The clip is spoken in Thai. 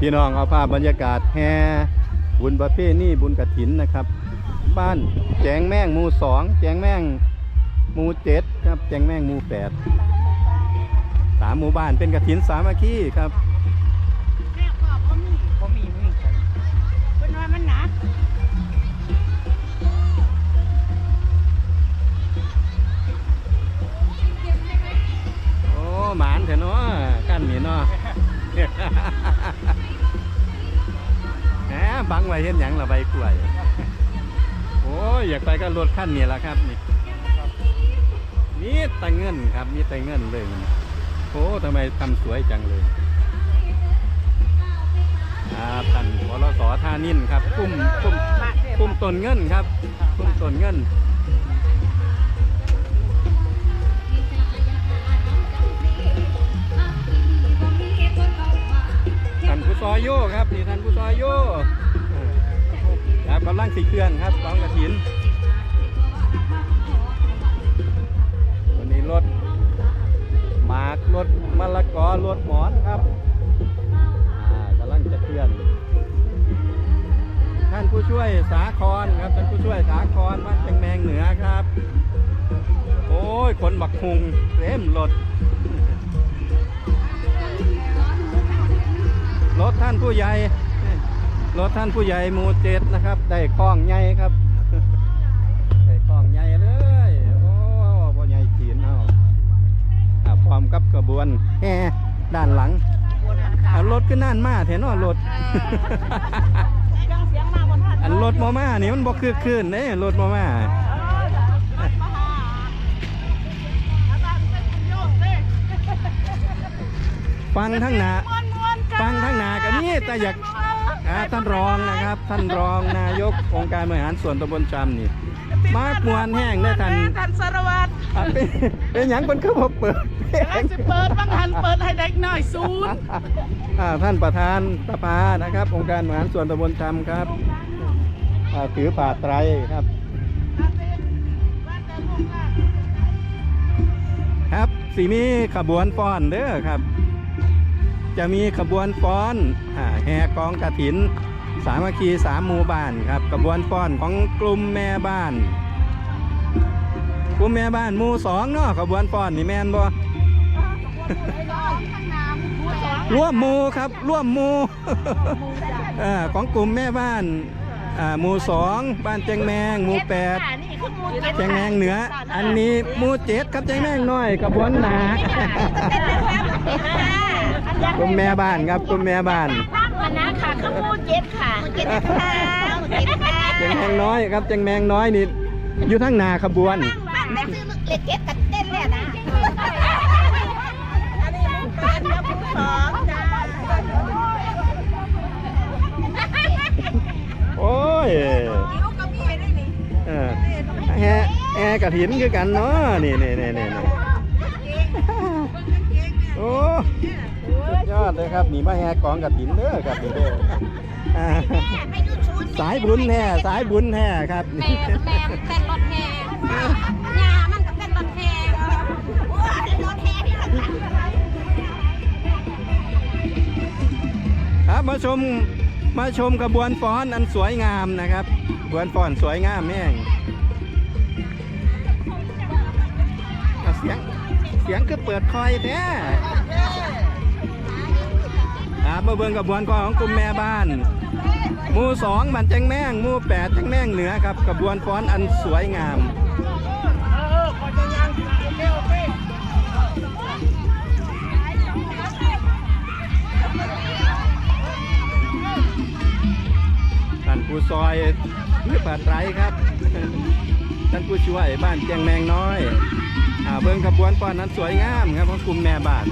พี่น้องเอาภาพบรรยากาศแห่บุญประเพณีบุญกระถินนะครับ บ้านแจงแม่งมูสองแจงแม่งมูเจ็ดครับแจงแม่งมูแปดสามหมู่บ้านเป็นกระถินสามัคคีครับแม่ก็บ่มีบ่มีมีเพิ่นว่ามันหนักโอ้หมานเถอะเนาะกันนี่เนาะ บังไว้เห็นหยังละใบกล้วย โอ้ยอยากไปก็รถขั้นนี่ละครับนี่มีแต่เงินครับมีแต่เงินเลยมันโอ้ทำไมทำสวยจังเลยอ่าท่านวรสท่านินครับกุ้มกุ้มกุ้มต้นเงินครับกุ้มต้นเงินท่านผู้ซอยโยครับนี่ท่านผู้ซอยโย ครับกำลังสีเคลื่อนครับกองกระถิน วันนี้รถหมากรถมะละกอรถหมอนครับกำลังจะเคลื่อน ท่านผู้ช่วยสาครครับท่านผู้ช่วยสาครบ้านแจงแมงเหนือครับ โอ้ยคนบักคุงเต็มรถรถท่านผู้ใหญ่ รถท่านผู้ใหญ่หมูเจ็ดนะครับ ได้คล้องใหญ่ครับ ได้คล้องใหญ่เลย โอ้บ่ใหญ่จีนเอาอ่าพร้อมกับกระบวนแห่ด้านหลังบนมันขาอ่ารถก็น่านมาแถนอรถเครื่เสียมาบนทันอันรถมอมานี่มันบ่คือคืนเด้รถมอมาฟังทั้งหนาฟังทั้งหนากันนี่แต่อยาก อ่าท่านรองนะครับ ท่านรองนายกองค์การบริหารส่วนตำบลจำนี่ มากมวนแห้งได้อท่านท่านสารวัตรอะเป็นเป็นหยังคนคือบ่เปิดเพลกำลังงสิเปิดบางหันเปิดให้เด็กน้อยศูนย์อ่าท่านประธานสภานะครับ องค์การบริหารส่วนตำบลจำครับอ่าถือป่าไตรครับ ครับสีมีขบวนฟ้อนเด้อครับ จะมีขบวนฟ้อนอ่าแห่กองกระถิน สามัคคีสามหมู่บ้านครับขบวนฟ้อนของกลุ่มแม่บ้านกลุ่มแม่บ้านหมู่สองเนาะขบวนฟ้อนนี่แม่นบ่ร่วมหมู่ครับร่วมหมู่เอ่อของกลุ่มแม่บ้าน อ่าหมู่สองบ้านแจงแมงหมู่แปดแจงแมงเหนือ อันนี้หมูเจ็ดครับแจงแมงน้อยกระบวนหนากลุ่มแม่บ้านครับกลุ่มแม่บ้านวันนะค่ะขมูเจ็ดค่ะเจ็ดค่ะเจ็ดค่ะแจงแมงน้อยครับแจงแมงน้อยนี่อยู่ทั้งหนาขบวนบ้านแม่ซื้อเล็กเจ็ดกับเต้นเลยนะอันนี้มุกแปดกับมุกสองจ้า กระถินคือกันเนาะนี่นี่นี่นี่นี่โอ้สุดยอดเลยครับนี่มาแห่กองกระถินเด้อครับนี่เด้ออ่าให้ดูชุดสายบุญแห่สายบุญแห่ครับแม่แม่เต้นรถแห่ยามันก็เต้นรถแห่ว้าเดี๋ยวโดนแทงที่หลังครับมาชมมาชมกระบวนฟ้อนอันสวยงามนะครับกระบวนฟ้อนสวยงามแม่ง สียง เสียงคือเปิดคอยแท้ครับมาเบิ่งกระบวนฟ้อนของกลุ่มแม่บ้านหมู่สองบันแจงแม่งหมู่แปดแจงแม่งเหนือครับกระบวนฟ้อนอันสวยงามท่านผู้ซอยหรือป่าไตรครับท่านผู้ช่วยบ้านเจียงแมงน้อย เบิ้งขบวนป้อนนั้นสวยงามครับของกลุ่มแม่บาท